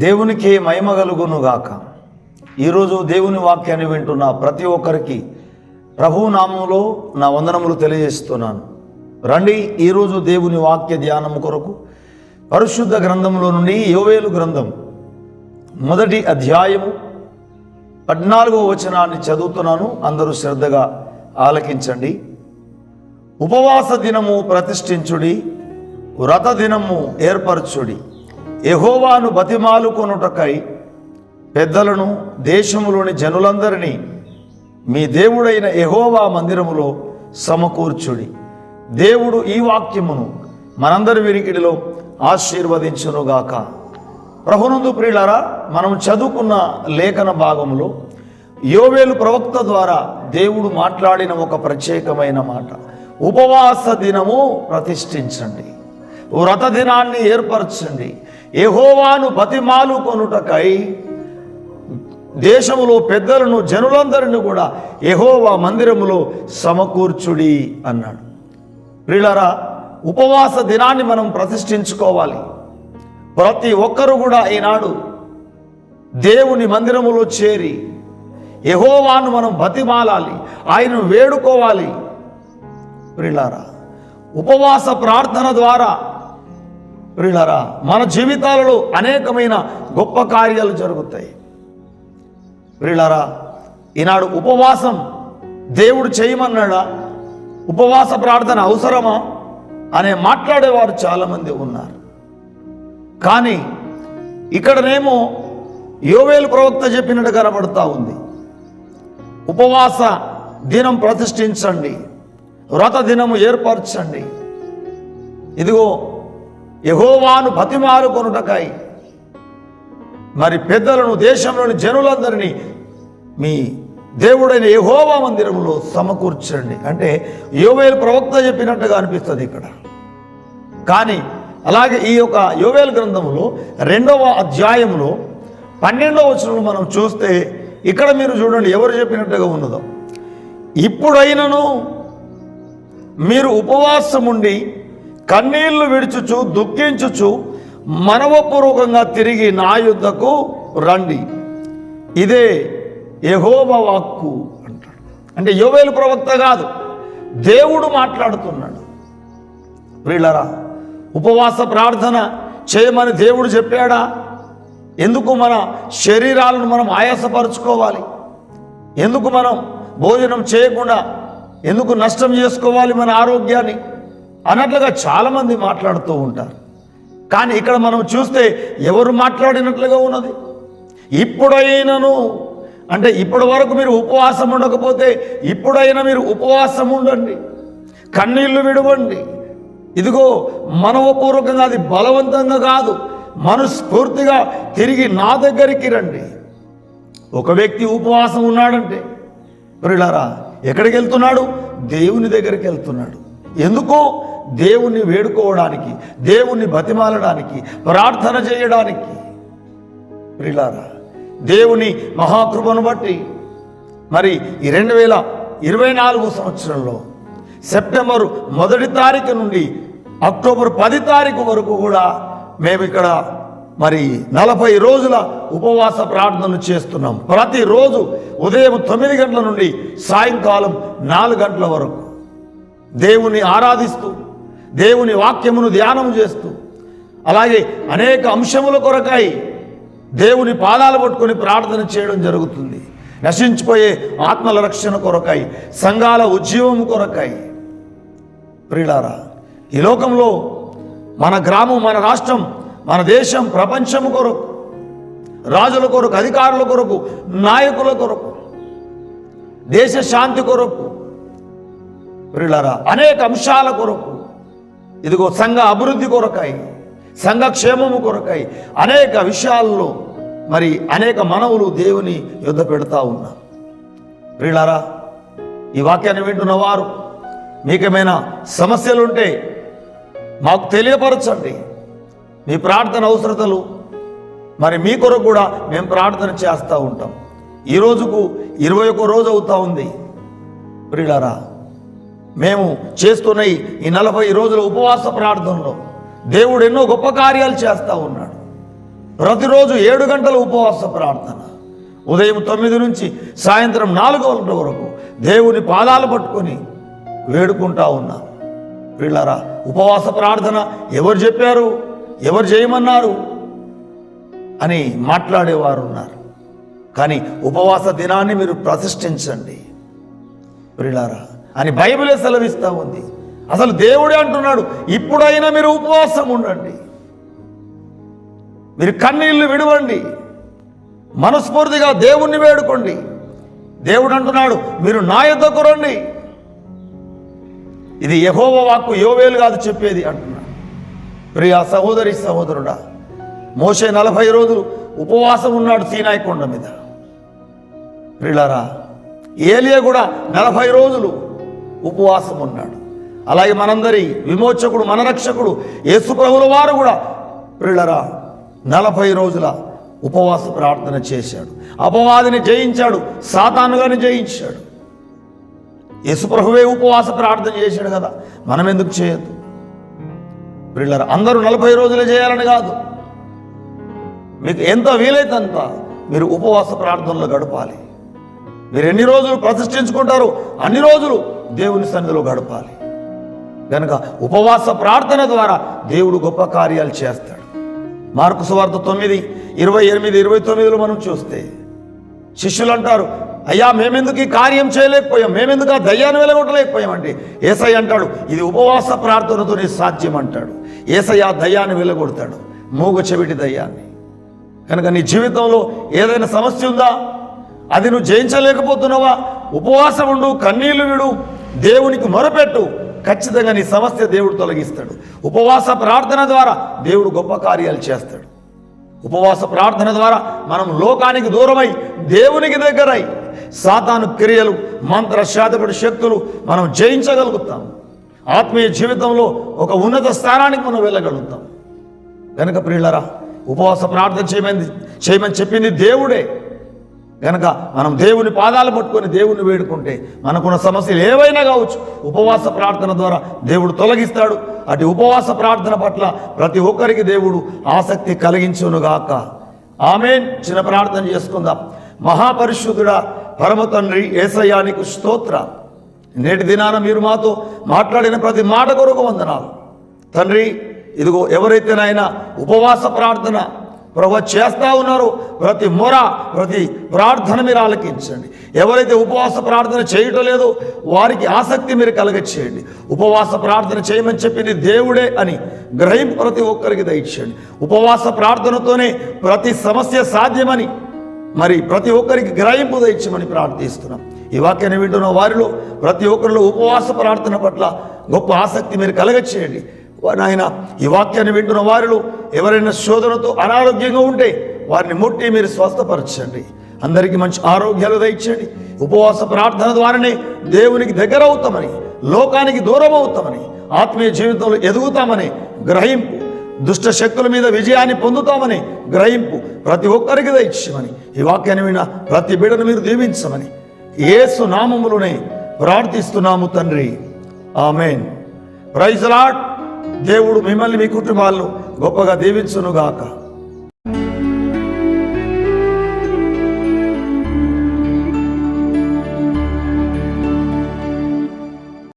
దేవునికి మహిమ కలుగునుగాక. ఈరోజు దేవుని వాక్యాన్ని వింటున్న ప్రతి ఒక్కరికి ప్రభు నామంలో నా వందనములు తెలియజేస్తున్నాను. రండి ఈరోజు దేవుని వాక్య ధ్యానం కొరకు పరిశుద్ధ గ్రంథంలో నుండి యోవేలు గ్రంథం మొదటి అధ్యాయము పద్నాలుగో వచనాన్ని చదువుతున్నాను. అందరూ శ్రద్ధగా ఆలకించండి. ఉపవాస దినము ప్రతిష్ఠించుడి వ్రత దినము ఏర్పరచుడి. యెహోవాను బతిమాలుకొనుటకై పెద్దలను దేశములోని జనులందరినీ మీ దేవుడైన ఎహోవా మందిరములో సమకూర్చుడి. దేవుడు ఈ వాక్యమును మనందరి వినికిడిలో ఆశీర్వదించునుగాక. ప్రభునందు ప్రియులారా మనం చదువుకున్న లేఖన భాగంలో యోవేలు ప్రవక్త ద్వారా దేవుడు మాట్లాడిన ఒక ప్రత్యేకమైన మాట. ఉపవాస దినము ప్రతిష్ఠించండి. వ్రత దినాన్ని ఏర్పరచండి. ఎహోవాను బతిమాలు కొనుటకై దేశములో పెద్దలను జనులందరిని కూడా ఎహోవా మందిరములో సమకూర్చుడి అన్నాడు. ప్రిలరా ఉపవాస దినాన్ని మనం ప్రతిష్ఠించుకోవాలి. ప్రతి ఒక్కరు కూడా ఈనాడు దేవుని మందిరములో చేరి ఎహోవాను మనం బతిమాలాలి ఆయనను వేడుకోవాలి. ప్రియులారా ఉపవాస ప్రార్థన ద్వారా ప్రియులరా మన జీవితాలలో అనేకమైన గొప్ప కార్యాలు జరుగుతాయి. ప్రియులరా ఈనాడు ఉపవాసం దేవుడు చేయమన్నాడా? ఉపవాస ప్రార్థన అవసరమా? అనే మాట్లాడేవారు చాలామంది ఉన్నారు. కానీ ఇక్కడనేమో యోవేలు ప్రవక్త చెప్పినట్టు కనబడుతూ ఉంది. ఉపవాస దినం ప్రతిష్ఠించండి వ్రత దినము ఏర్పరచండి. ఇదిగో యహోవాను బతిమారుకొనుటకాయి మరి పెద్దలను దేశంలోని జనులందరినీ మీ దేవుడైన యహోవా మందిరంలో సమకూర్చండి. అంటే యోవేలు ప్రవక్త చెప్పినట్టుగా అనిపిస్తుంది ఇక్కడ. కానీ అలాగే ఈ యొక్క యోవేలు గ్రంథంలో రెండవ అధ్యాయంలో పన్నెండవ వచనంలో మనం చూస్తే ఇక్కడ మీరు చూడండి ఎవరు చెప్పినట్టుగా ఉన్నదో. ఇప్పుడైనను మీరు ఉపవాసం ఉండి కన్నీళ్ళు విడుచుచు దుఃఖించుచు మనవపూర్వకంగా తిరిగి నా యుద్ధకు రండి. ఇదే యహోవ వాక్కు అంటాడు. అంటే యోవేలు ప్రవక్త కాదు దేవుడు మాట్లాడుతున్నాడు. వీళ్ళరా ఉపవాస ప్రార్థన చేయమని దేవుడు చెప్పాడా? ఎందుకు మన శరీరాలను మనం ఆయాసపరుచుకోవాలి? ఎందుకు మనం భోజనం చేయకుండా ఎందుకు నష్టం చేసుకోవాలి మన ఆరోగ్యాన్ని? అన్నట్లుగా చాలామంది మాట్లాడుతూ ఉంటారు. కానీ ఇక్కడ మనం చూస్తే ఎవరు మాట్లాడినట్లుగా ఉన్నది? ఇప్పుడైనను అంటే ఇప్పటి వరకు మీరు ఉపవాసం ఉండకపోతే ఇప్పుడైనా మీరు ఉపవాసం ఉండండి. కన్నీళ్ళు విడవండి. ఇదిగో మనవపూర్వకంగా అది బలవంతంగా కాదు. మనస్ఫూర్తిగా తిరిగి నా దగ్గరికి రండి. ఒక వ్యక్తి ఉపవాసం ఉన్నాడంటే ప్రిలారా ఎక్కడికి వెళ్తున్నాడు? దేవుని దగ్గరికి వెళ్తున్నాడు. ఎందుకో? దేవుణ్ణి వేడుకోవడానికి దేవుణ్ణి బతిమాలడానికి ప్రార్థన చేయడానికి. ప్రిలారా దేవుని మహాకృపను బట్టి మరి ఈ రెండు వేల ఇరవై నాలుగు సంవత్సరంలో సెప్టెంబర్ మొదటి తారీఖు నుండి అక్టోబర్ పది తారీఖు వరకు కూడా మేము ఇక్కడ మరి నలభై రోజుల ఉపవాస ప్రార్థనలు చేస్తున్నాం. ప్రతిరోజు ఉదయం తొమ్మిది గంటల నుండి సాయంకాలం నాలుగు గంటల వరకు దేవుని ఆరాధిస్తూ దేవుని వాక్యమును ధ్యానం చేస్తూ అలాగే అనేక అంశముల కొరకై దేవుని పాదాలు పట్టుకొని ప్రార్థన చేయడం జరుగుతుంది. నశించిపోయే ఆత్మల రక్షణ కొరకై సంఘాల ఉద్యమం కొరకై. ప్రియులారా ఈ లోకంలో మన గ్రామం మన రాష్ట్రం మన దేశం ప్రపంచం కొరకు రాజుల కొరకు అధికారుల కొరకు నాయకుల కొరకు దేశ శాంతి కొరకు ప్రియులారా అనేక అంశాల కొరకు ఇదిగో సంఘ అభివృద్ధి కొరకాయి సంఘ క్షేమము అనేక విషయాల్లో మరి అనేక మనవులు దేవుని యుద్ధ పెడతా ఉన్నారు. ప్రియులారా ఈ వాక్యాన్ని వింటున్న వారు మీకేమైనా సమస్యలుంటే మాకు తెలియపరచండి. మీ ప్రార్థన అవసరతలు మరి మీ కొరకు కూడా మేము ప్రార్థన చేస్తూ ఉంటాం. ఈ రోజుకు ఇరవై ఒక్క రోజు అవుతా ఉంది. ప్రియులారా మేము చేస్తున్న ఈ- నలభై రోజుల ఉపవాస ప్రార్థనలో దేవుడు ఎన్నో గొప్ప కార్యాలు చేస్తూ ఉన్నాడు. ప్రతిరోజు ఏడు గంటల ఉపవాస ప్రార్థన. ఉదయం తొమ్మిది నుంచి సాయంత్రం నాలుగు గంటల వరకు దేవుని పాదాలు పట్టుకొని వేడుకుంటా ఉన్నాం వీళ్ళరా ఉపవాస ప్రార్థన ఎవరు చెప్పారు? ఎవరు చేయమన్నారు? అని మాట్లాడేవారు ఉన్నారు. కానీ ఉపవాస దినాన్ని మీరు ప్రతిష్ఠించండి. వీళ్ళారా అని బైబిలే సెలవిస్తూ ఉంది. అసలు దేవుడే అంటున్నాడు ఇప్పుడైనా మీరు ఉపవాసం ఉండండి. మీరు కన్నీళ్ళు విడవండి. మనస్ఫూర్తిగా దేవుణ్ణి వేడుకోండి. దేవుడు అంటున్నాడు మీరు నా యొద్దకు రండి. ఇది యహోవ వాక్కు యోవేలు కాదు చెప్పేది అంటున్నాడు. ప్రియ సహోదరి సహోదరుడా మోసే నలభై రోజులు ఉపవాసం ఉన్నాడు సీనాయి కొండ మీద. ప్రిలారా ఏలియా కూడా నలభై రోజులు ఉపవాసం ఉన్నాడు అలాగే మనందరి విమోచకుడు మన రక్షకుడు యేసుప్రభుల వారు కూడా పిల్లరా నలభై రోజుల ఉపవాస ప్రార్థన చేశాడు. అపవాదిని జయించాడు సాతానుగాని జయించాడు. యేసుప్రభువే ఉపవాస ప్రార్థన చేశాడు కదా మనం ఎందుకు చేయొద్దు? ప్రిల్లరా అందరూ నలభై రోజులు చేయాలని కాదు. మీకు ఎంత వీలైతే అంత మీరు ఉపవాస ప్రార్థనలు గడపాలి. మీరు ఎన్ని రోజులు ప్రతిష్ఠించుకుంటారు అన్ని రోజులు దేవుని సన్నిధిలో గడపాలి. కనుక ఉపవాస ప్రార్థన ద్వారా దేవుడు గొప్ప కార్యాలు చేస్తాడు. మార్కు సువార్త తొమ్మిది ఇరవై ఎనిమిది ఇరవై తొమ్మిదిలో మనం చూస్తే శిష్యులు అంటారు అయ్యా మేమెందుకు ఈ కార్యం చేయలేకపోయాం? మేమెందుకు ఆ దయ్యాన్ని వెలగొట్టలేకపోయామంటే ఏసై అంటాడు ఇది ఉపవాస ప్రార్థనతోనే సాధ్యం అంటాడు ఏసయ్య ఆ దయ్యాన్ని వెలగొడతాడు మూగ చెవిటి దయ్యాన్ని. కనుక నీ జీవితంలో ఏదైనా సమస్య ఉందా? అది నువ్వు జయించలేకపోతున్నావా? ఉపవాసం ఉండు కన్నీళ్ళు విడు దేవునికి మొరపెట్టు. ఖచ్చితంగా నీ సమస్య దేవుడు తొలగిస్తాడు. ఉపవాస ప్రార్థన ద్వారా దేవుడు గొప్ప కార్యాలు చేస్తాడు. ఉపవాస ప్రార్థన ద్వారా మనం లోకానికి దూరమై దేవునికి దగ్గరై సాతాను క్రియలు మంత్ర శాతపడి శక్తులు మనం జయించగలుగుతాం. ఆత్మీయ జీవితంలో ఒక ఉన్నత స్థానానికి మనం వెళ్ళగలుగుతాం. కనుక ప్రియులరా ఉపవాస ప్రార్థన చేయమని చేయమని చెప్పింది దేవుడే. కనుక మనం దేవుని పాదాలు పట్టుకొని దేవుని వేడుకుంటే మనకున్న సమస్యలు ఏవైనా కావచ్చు. ఉపవాస ప్రార్థన ద్వారా దేవుడు తొలగిస్తాడు. అటు ఉపవాస ప్రార్థన పట్ల ప్రతి ఒక్కరికి దేవుడు ఆసక్తి కలిగించునుగాక. ఆమెన్. చిన్న ప్రార్థన చేసుకుందాం. మహాపరిశుద్ధుడా పరమ తండ్రి ఏసయానికి స్తోత్ర. నేటి దినాన మీరు మాతో మాట్లాడిన ప్రతి మాట కొరకు వందనాలు. తండ్రి ఇదిగో ఎవరైతేనైనా ఉపవాస ప్రార్థన ప్రభు చేస్తా ఉన్నారు. ప్రతి మొర ప్రతి ప్రార్థన మీరు ఆలకించండి. ఎవరైతే ఉపవాస ప్రార్థన చేయటం లేదో వారికి ఆసక్తి మీరు కలగచేయండి. ఉపవాస ప్రార్థన చేయమని చెప్పింది దేవుడే అని గ్రహింపు ప్రతి ఒక్కరికి దయచేయండి. ఉపవాస ప్రార్థనతోనే ప్రతి సమస్య సాధ్యమని మరి ప్రతి ఒక్కరికి గ్రహింపు దయచమని ప్రార్థిస్తున్నాం. ఈ వాక్యాన్ని వింటున్న వారిలో ప్రతి ఒక్కరిలో ఉపవాస ప్రార్థన పట్ల గొప్ప ఆసక్తి మీరు కలగచేయండి. నాయన ఈ వాక్యాన్ని వింటున్న వారిలో ఎవరైనా శోధనతో అనారోగ్యంగా ఉంటే వారిని ముట్టి మీరు స్వస్థపరచండి. అందరికీ మంచి ఆరోగ్యాలు దయచండి ఉపవాస ప్రార్థన ద్వారానే దేవునికి దగ్గర అవుతామని లోకానికి దూరం అవుతామని ఆత్మీయ జీవితంలో ఎదుగుతామని గ్రహింపు దుష్ట శక్తుల మీద విజయాన్ని పొందుతామని గ్రహింపు ప్రతి ఒక్కరికి దయచేయమని ఈ వాక్యాన్ని విన ప్రతి బిడను మీరు దీవించమని ఏసు నామములోనే ప్రార్థిస్తున్నాము తండ్రి. ఆమెన్. ప్రైజ్ లాట్ దేవుడు మిమ్మల్ని మీ కుటుంబాలను గొప్పగా దీవించునుగాక.